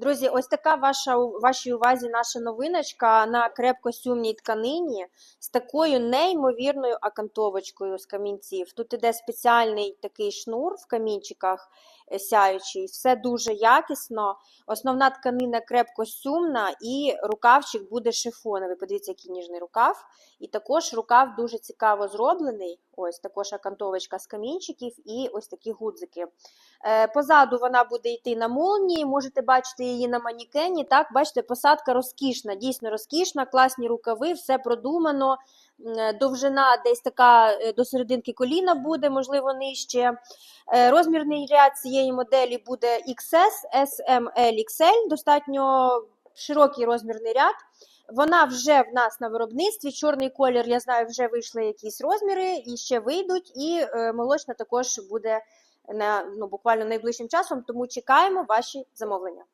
Друзі, ось така ваша вашій увазі наша новиночка на крепкосюмній тканині з такою неймовірною акантовочкою з камінців. Тут іде спеціальний такий шнур в камінчиках е, сяючий, все дуже якісно. Основна тканина крепкосюмна і рукавчик буде шифоновий. Подивіться, який ніжний рукав. І також рукав дуже цікаво зроблений. Ось також акантовочка з камінчиків і ось такі гудзики. Е, Позаду вона буде йти на молнії, можете бачити її на манікені. Так, бачите, посадка розкішна, дійсно розкішна, класні рукави, все продумано. Е, Довжина десь така е, до серединки коліна буде, можливо, нижче. Е, Розмірний ряд цієї моделі буде XS, SM, L, XL, достатньо широкий розмірний ряд. Вона вже в нас на виробництві. Чорний колір, я знаю, вже вийшли якісь розміри і ще вийдуть. І молочна також буде на ну, буквально найближчим часом, тому чекаємо ваші замовлення.